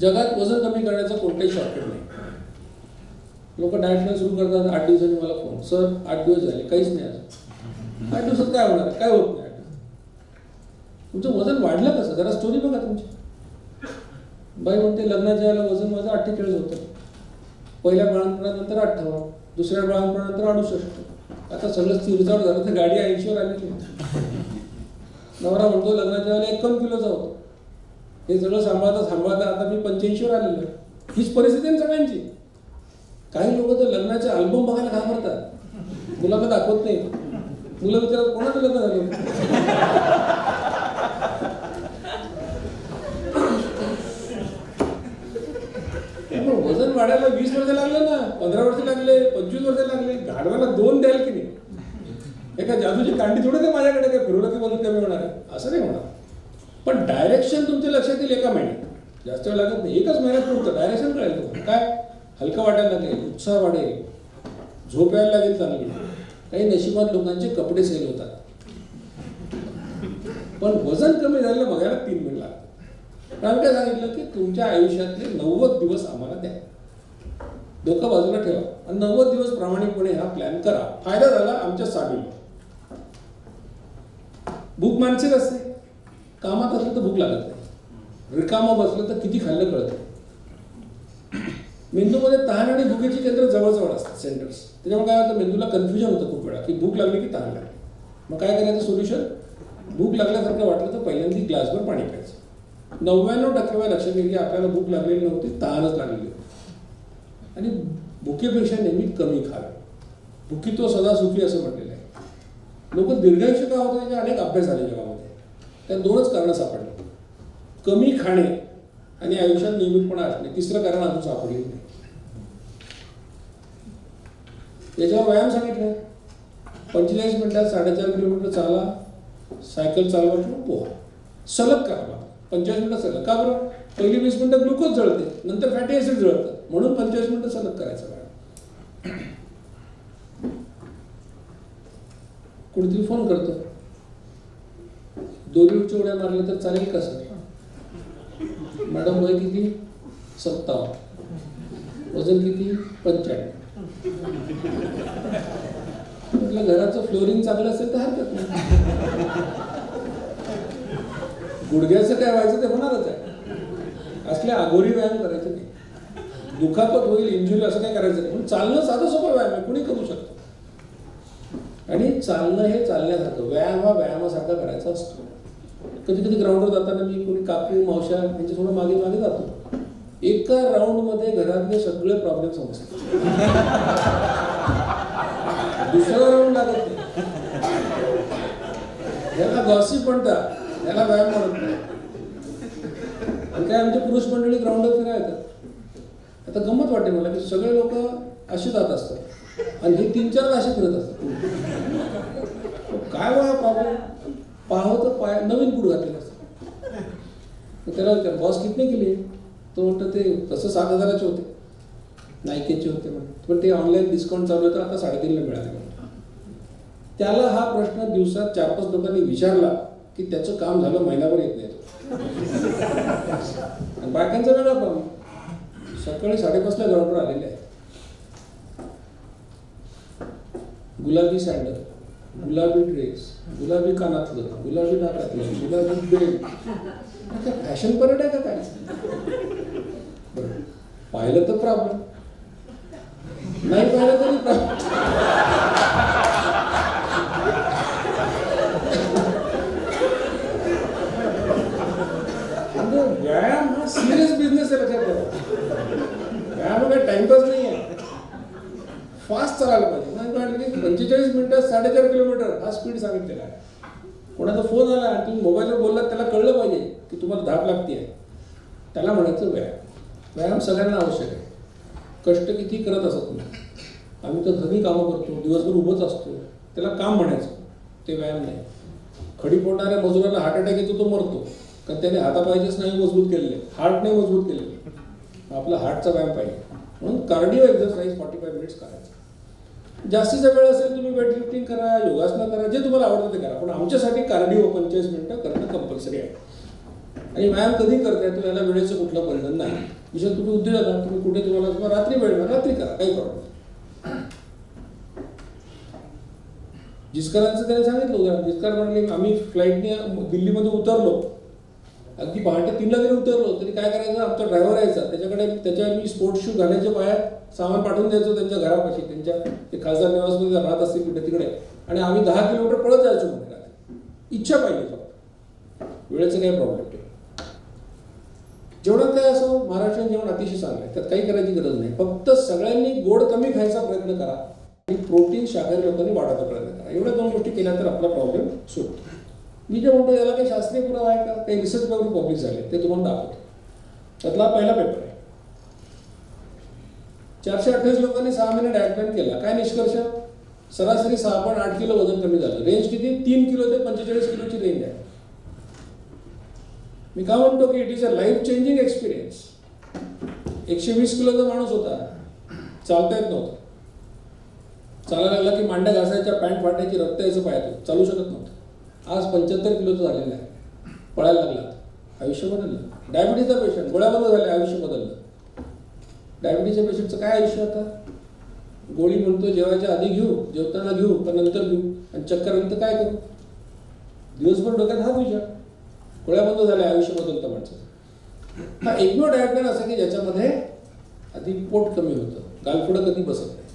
जगात वजन कमी करण्याचा कोणताही शॉर्टकट नाही. लोक डायटनं सुरू करतात आठ दिवसांनी मला फोन सर आठ दिवस झाले काहीच नाही आज आठ दिवसात काय होणार? काय होत नाही आठ तुमचं वजन वाढलं कसं? जरा स्टोरी बघा तुमची. बाई म्हणते लग्नाच्या वेळेला वजन माझं अठ्ठेचाळीस होतं. पहिल्या बाळंतपणानंतर अठ्ठावा दुसऱ्या बाळंतपणानंतर अडुसष्ट. आता सगळं स्थिरचावर झालं तर गाडी ऐंशीवर आली. नवरा म्हणतो लग्नाच्या वेळेला एकावन्न किलोचा होतो. हे सगळं सांभाळता सांभाळता आता मी पंच्याऐंशीवर आलेलो आहे. हीच परिस्थिती आहे ना सगळ्यांची. काही लोक तर लग्नाचे अल्बम बघायला घाबरतात मुलाखत दाखवत नाही मुलं विचारत कोणाचं लग्न झालं? वजन वाढायला वीस वर्ष लागले ना पंधरा वर्ष लागले पंचवीस वर्ष लागले गाडवाला दोन द्याल की नाही? एका जादूची कांडी थोडी ते माझ्याकडे काय फिरवलं की वजन कमी होणार आहे असं नाही होणार पण डायरेक्शन तुमच्या लक्षात येईल एका महिन्यात जास्त वेळ लागत नाही. एकच महिन्यात पुरतं. डायरेक्शन कळेल तुम्हाला काय? हलकं वाटायला लागेल. उत्साह वाढेल. झोप यायला लागेल चांगली. काही नशिबात लोकांचे कपडे सेल होतात. पण वजन कमी झालेलं बघायला तीन मिनिट लागतात. कारण काय सांगितलं की तुमच्या आयुष्यातले नव्वद दिवस आम्हाला द्या. डोकं बाजूला ठेवा. आणि नव्वद दिवस प्रामाणिकपणे हा प्लॅन करा. फायदा झाला आमच्या सामील भूक मानसिक असते. कामात असलं तर भूक लागत नाही. रिकामं बसलं तर किती खाल्लं कळतं? मेंदूमध्ये तहान आणि भुकेची केंद्र जवळजवळ असतात सेंटर्स त्याच्यामुळे काय होतं मेंदूला कन्फ्युजन होतं खूप वेळा की भूक लागली की तहान लागली. मग काय करायचं सोल्युशन भूक लागल्यासारखं वाटलं तर पहिल्यांदा ग्लासभर पाणी प्यायचं. नव्याण्णव टक्के वेळा लक्षात येईल की आपल्याला भूक लागलेली नव्हती तहानच लागलेली होती. आणि भुकेपेक्षा नेहमी कमी खावे भुकी तो सदा सुखी असं म्हटलेलं आहे. लोक दीर्घायुष्य का होतं? त्याचे अनेक अभ्यास झाले जगामध्ये. त्यात दोनच कारणं सापडली. कमी खाणे आणि आयुष्यात नियमितपणा असणे तिसरं कारण अजून सापडलेलं नाही. याच्यावर व्यायाम सांगितलं पंचेचाळीस मिनिटात साडेचार किलोमीटर चाला सायकल चालवा किंवा पोहा. सलग करा पंचेचाळीस मिनिटं सलग. का बरं? पहिली वीस मिनिटं ग्लुकोज जळते नंतर फॅटी ऍसिड जळतं. म्हणून पंचेचाळीस मिनिटं सलग करायचं व्यायाम. कोणीतरी फोन करतो. दोरीवरच्या उड्या मारल्या तर चालेल का सर? मॅडम वय किती? सत्तावन्न. वजन किती? पंच्याण्णव. म्हटलं घराचं फ्लोरिंग चांगलं असेल तर हरकत नाही. गुडघ्याचं काय व्हायचं ते होणारच आहे. असले अघोरी व्यायाम करायचे नाही दुखापत होईल इंजुरी असं काय करायचं नाही. पण चालणं साधं सोपं व्यायाम आहे कुणी करू शकतो? आणि चालणं हे चालण्यासारखं. व्यायाम हा व्यायामासारखा करायचा असतो. कधी कधी ग्राउंडवर जाताना मी कोणी काकू मावशा यांच्या थोडं मागे मागे जातो. एका राऊंडमध्ये घरातले सगळे प्रॉब्लेम समजतात दुसरा राऊंड लागत नाही. याला गॉसिप म्हणतात. याला व्यायाम म्हणत नाही. आणि काय आमच्या पुरुष मंडळी ग्राउंडवर फिरायतात आता गंमत वाटते मला की सगळे लोक असे जात असतात. आणि हे तीन चार असे फिरत असतात. काय वय प्रॉब्लेम पाहावं तर पाय नवीन कुड घातलेलं असतं मग त्याला बॉस कितने केली तो म्हणतो ते तसं सात हजाराचे होते. नायकेचे होते म्हणून पण ते ऑनलाईन डिस्काउंट चालू होतं आता साडेतीनला मिळाले त्याला हा प्रश्न दिवसात चार पाच लोकांनी विचारला की त्याचं काम झालं महिनाभर येत नाही. बायकांचा वेगळा प्रॉब्लेम सकाळी साडेपाचला ग्राउंडवर आलेले आहेत. गुलाबी सँडल गुलाबी ड्रेस गुलाबी कानातलं गुलाबी नाकातलं गुलाबी बेल्ट काय फॅशन परेड आहे का काय? पाहिलं तर प्रॉब्लेम नाही पाहिलं तरी प्रॉब्लेम व्यायाम हा सिरियस बिझनेस आहे लक्षात ठेवा व्यायाम काय टाइमपास नाही आहे फास्ट चालायला पाहिजे म्हणून काय म्हटलं की पंचेचाळीस मिनिटात साडेचार किलोमीटर हा स्पीड सांगितलेला आहे. कोणाचा फोन आला आणि तुम्ही मोबाईलवर बोललात त्याला कळलं पाहिजे की तुम्हाला धाप लागते आहे त्याला म्हणायचं व्यायाम. व्यायाम सगळ्यांना आवश्यक आहे. कष्ट किती करत असत तुम्ही? आम्ही तर धनी कामं करतो दिवसभर उभंच असतो. त्याला काम म्हणायचं. ते व्यायाम नाही. खडी फोडणाऱ्या मजुराला हार्ट अटॅक येतो तो मरतो. कारण त्याने हातापायचेच नाही मजबूत केलेले. हार्ट नाही मजबूत केलेले. आपला हार्टचा व्यायाम पाहिजे. म्हणून cardio exercise forty five minutes करायचं. जास्तीचा वेळ असेल तुम्ही वेट लिफ्टिंग करा योगासनं करा जे तुम्हाला आवडतं ते करा. पण आमच्यासाठी कार्डिओ पंचेचाळीस मिनटं करणं कंपल्सरी आहे. आणि व्यायाम कधी करताय तो याला वेळेचं कुठलं परिणाम नाही. विषय तुम्ही उद्योग आहात तुम्ही कुठे तुम्हाला तुम्हाला रात्री वेळ रात्री करा. काही प्रॉब्लेम जिस्करांचं त्याने सांगितलं उदाहरण. जिस्कार म्हणले आम्ही फ्लाईटने दिल्लीमध्ये उतरलो. अगदी पहाटे तीनला जरी उतरलो. तरी काय करायचं? आमचा ड्रायव्हर यायचा. त्याच्याकडे त्याच्या मी स्पोर्ट्स शू घालायचे बाया सामान पाठवून द्यायचो त्यांच्या घरापाशी. त्यांच्या ते खासदार निवासमध्ये राहत असतील कुठे तिकडे. आणि आम्ही दहा किलोमीटर पळत जायचो मंदिरात इच्छा पाहिजे फक्त. वेळेचं काही प्रॉब्लेम नाही. जेवणात काय असो महाराष्ट्रीयन जेवण अतिशय चांगलं आहे. त्यात काही करायची गरज नाही. फक्त सगळ्यांनी गोड कमी खायचा प्रयत्न करा आणि प्रोटीन शाकाहारी लोकांनी वाढवायचा प्रयत्न करा. एवढ्या दोन गोष्टी केल्या तर आपला प्रॉब्लेम सुटतो. मी जे म्हणतो याला काही शास्त्रीय पुरावा आहे का? काही रिसर्च पेपर पब्लिश झाले ते तुम्हाला दाखवतो. त्यातला पहिला पेपर आहे. चारशे अठ्ठावीस लोकांनी सहा महिने डायटमेंट केला. काय निष्कर्ष? सरासरी सहा पॉईंट आठ किलो वजन कमी झालं. रेंज किती? तीन किलो ते पंचेचाळीस किलोची रेंज आहे. मी का म्हणतो की it is a life changing experience एकशे वीस किलोचा माणूस होता. चालता येत नव्हतं. चालायला लागला की मांड्या घासायच्या पॅन्ट फाटायची रक्त यायचं पाहतो चालू शकत नव्हतं. आज पंच्याहत्तर किलोचं झालेलं आहे. पळायला लागला. आयुष्य बदललं. डायबिटीजचा पेशंट गोळ्या बंद झाल्या आयुष्य बदललं. डायबिटीजच्या पेशंटचं काय आयुष्य आता? गोळी म्हणतो जेवायच्या आधी घेऊ जेवताना घेऊ पण नंतर घेऊ. आणि चक्कर नंतर काय करू? दिवसभर डोक्यात हा विचार. गोळ्या बंद झाल्या आयुष्य बदलतं माणसाचं हा एकमेव डायट प्लॅन असा की ज्याच्यामध्ये आधी पोट कमी होतं. गालफुडं कधी बसत नाही.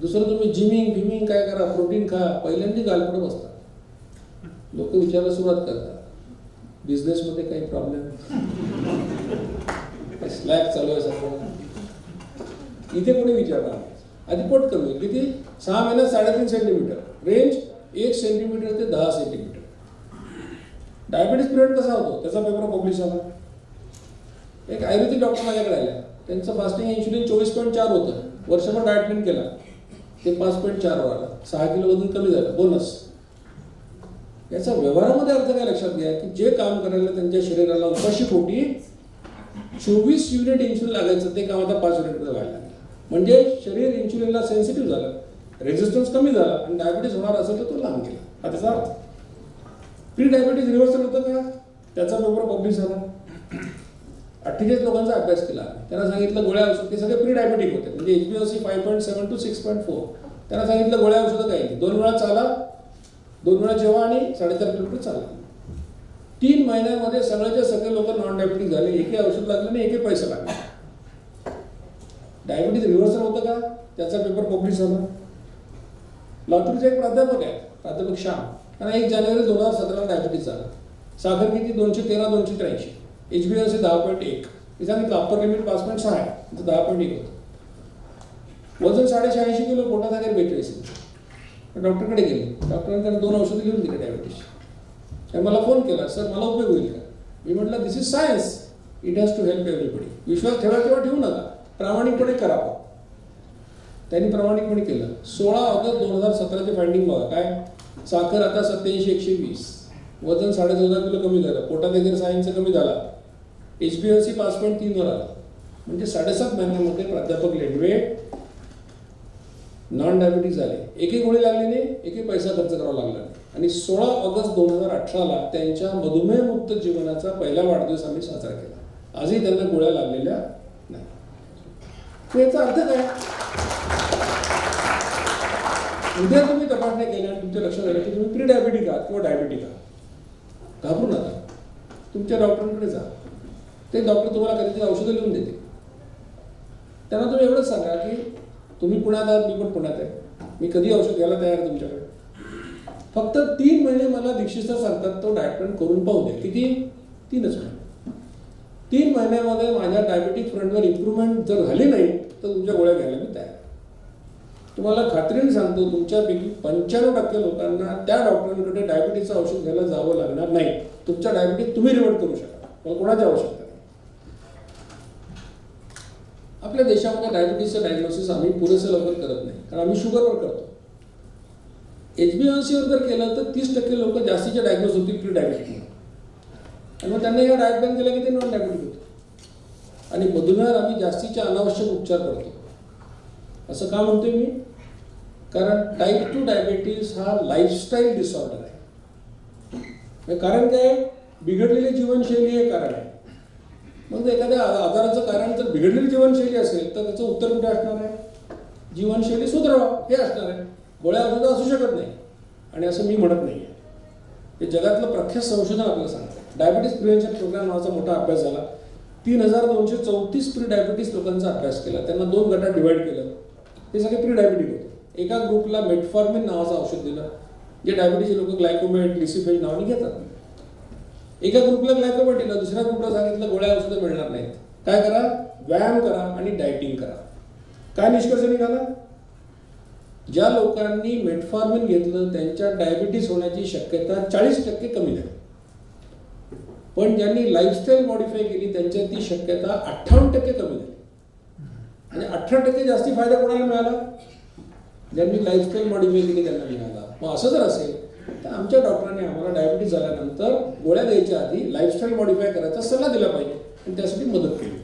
दुसरं तुम्ही जिमिंग फिमिंग काय करा प्रोटीन खा. पहिल्यांदा गालफुडं बसतात. लोक विचारायला सुरुवात करतात. बिझनेसमध्ये काही प्रॉब्लेम स्लॅब चालू आहे सगळं? इथे कोणी विचारणार आधी पोट कमी आहे. किती? सहा महिन्यात साडेतीन सेंटीमीटर रेंज एक सेंटीमीटर ते दहा सेंटीमीटर डायबिटीस पिरियड कसा होतो? त्याचा पेपर पब्लिश झाला. एक आयुर्वेदिक डॉक्टर माझ्याकडे आल्या. त्यांचं फास्टिंग इन्शुलिन चोवीस पॉईंट चार होतं. वर्षभर डायट प्लॅन केला. ते पाच पॉईंट चारवर आला सहा किलो वजन कमी झालं. बोनस याचा व्यवहारामध्ये अर्थ काय लक्षात घ्या की जे काम करायला त्यांच्या शरीराला उपाशी पोटी चोवीस युनिट इन्शुलिन लागायचं ते काम आता पाच युनिटमध्ये व्हायला लागलं. म्हणजे शरीर इन्शुलिनला सेन्सिटिव्ह झालं रेझिस्टन्स कमी झाला आणि डायबिटीस होणार असेल तर तो लांब गेला. हा त्याचा अर्थ. प्री डायबिटीज रिव्हर्सल होतं का? त्याचा पेपर पब्लिश झाला. अठ्ठेचाळीस लोकांचा अभ्यास केला. त्यांना सांगितलं गोळ्या औषध ते सगळे प्री डायबिटिक होते. म्हणजे H B C five point seven two six point four त्यांना सांगितलं गोळ्या औषधं काही नाही दोन वेळा चाला दोन वेळा जेव्हा आणि साडेचार किलोमीटर चालला. तीन महिन्यामध्ये सगळ्याचे सगळे लोक नॉन डायबिटीज झाले. एकही औषध लागलं नाही एकही पैसे लागले डायबिटीज रिव्हर्सल होतं का? त्याचा पेपर पब्लिश झाला. लातूरचे एक प्राध्यापक आहे. प्राध्यापक श्याम. त्यांना एक जानेवारी दोन हजार सतराला डायबिटीज झाला. साखर किती? दोनशे तेरा दोनशे त्र्याऐंशी. एच बी एस दहा पॉईंट एक. मी सांगितलं अप्पर लिमिट पाच पॉईंट सहा आहे. तर दहा पॉईंट एक होतं. वजन साडेशहाऐंशी किलो पोटात आहे बेचाळीस डॉक्टरकडे गेले. डॉक्टरांनी त्यांना दोन औषधं घेऊन दिले डायबिटीसची त्याने मला फोन केला सर मला उपयोग होईल का? मी म्हटलं this is science it has to help everybody विश्वास ठेवा किंवा ठेवू नका. प्रामाणिकपणे करावा त्यांनी प्रामाणिकपणे केलं. सोळा ऑगस्ट दोन हजार सतराचे फायंडिंग बघा काय? साखर आता सत्याऐंशी एकशे वीस. वजन साडे चौदा किलो कमी झालं. पोटात वगैरे सायन्सचं कमी झाला. एच बी एल सी पाच पॉईंट तीनवर आला. म्हणजे साडेसात महिन्यामध्ये प्राध्यापक लेंडवे नॉन डायबिटीज आले एकही गोळी लागली नाही एकही पैसा खर्च करावा लागला आणि सोळा ऑगस्ट दोन हजार अठराला त्यांच्या मधुमेहमुक्त जीवनाचा पहिला वाढदिवस आम्ही साजरा केला. आजही त्यांना गोळ्या लागलेल्या नाही. याचा अर्थ काय? उद्या तुम्ही तपासण्या केल्या आणि तुमच्या लक्षात आलं की तुम्ही प्री डायबिटिक आहात किंवा डायबिटिक आहात. घाबरू नका. तुमच्या डॉक्टरांकडे जा. ते डॉक्टर तुम्हाला कधीतरी औषधं लिहून देते त्यांना तुम्ही एवढंच सांगा की तुम्ही पुण्यात आहात मी पण पुण्यात आहे. मी कधी औषध घ्यायला तयार तुमच्याकडे? फक्त तीन महिने मला दीक्षित सांगतात तो डायट करून पाहू दे. किती? तीनच महिने. तीन महिन्यामध्ये माझ्या डायबेटिक फ्रंटवर इम्प्रूव्हमेंट जर झाली नाही तर तुमच्या गोळ्या घ्यायला मी तयार तुम्हाला खात्रीने सांगतो तुमच्यापैकी पंच्याण्णव टक्के लोकांना त्या डॉक्टरांकडे डायबिटीजचं औषध घ्यायला जावं लागणार नाही. तुमच्या डायबिटीस तुम्ही रिवर्ट करू शकता. मला कोणाची आवश्यकता नाही आपल्या देशामध्ये डायबिटीसचं डायग्नोसिस आम्ही पुरेसं लवकर करत नाही. कारण आम्ही शुगरवर करतो. एच बी एन सीवर जर केलं तर तीस टक्के लोक जास्तीचे डायग्नोस होतील प्री डायबिटीस आणि मग त्यांना या डायट प्लॅन केलं की ते नॉन डायबिटीज होतं. आणि मधुमेहावर आम्ही जास्तीचे अनावश्यक उपचार करतो. असं का म्हणतोय मी? कारण टाईप टू डायबिटीस हा लाईफस्टाईल डिसऑर्डर आहे. कारण काय? बिघडलेली जीवनशैली हे कारण आहे. मग एखाद्या आजाराचं कारण बिघडलेली जीवनशैली असेल तर त्याचं उत्तर कुठे असणार आहे? जीवनशैली सुधारावा हे असणार आहे. गोळ्या औषधं असू शकत नाही. आणि असं मी म्हणत नाही हे जगातलं प्रख्यात संशोधन आपल्याला सांगतं डायबिटीस प्रिव्हेन्शन प्रोग्राम नावाचा मोठा अभ्यास झाला. तीन हजार दोनशे चौतीस प्री डायबिटीस लोकांचा अभ्यास केला. त्यांना दोन गटात डिवाइड केलं. ते सगळे प्री डायबिटिक होते. एका ग्रुपला मेटफॉर्मिन नावाचं औषध दिलं. जे डायबिटीचे लोक ग्लायकोमेट लिसिफेज नावाने घेतात. एका ग्रुपला ग्लायकोमेट दिलं. दुसऱ्या ग्रुपला सांगितलं गोळ्या औषधं मिळणार नाहीत. काय करा? व्यायाम करा आणि डायटिंग करा. काय निष्कर्ष निघाला? ज्या लोकांनी मेटफॉर्मिन घेतलं त्यांच्या डायबिटीस होण्याची शक्यता चाळीस टक्के कमी झाली. पण ज्यांनी लाईफस्टाईल मॉडिफाय केली त्यांच्यात ती शक्यता अठ्ठावन्न टक्के कमी झाली. आणि अठरा टक्के जास्ती फायदा कोणाला मिळाला? ज्यांनी लाईफस्टाईल मॉडिफाय केली त्यांना मिळाला. मग असं जर असेल तर आमच्या डॉक्टरांनी आम्हाला डायबिटीस झाल्यानंतर गोळ्या द्यायच्या आधी लाईफस्टाईल मॉडिफाय करायचा सल्ला दिला पाहिजे. आणि त्यासाठी मदत केली.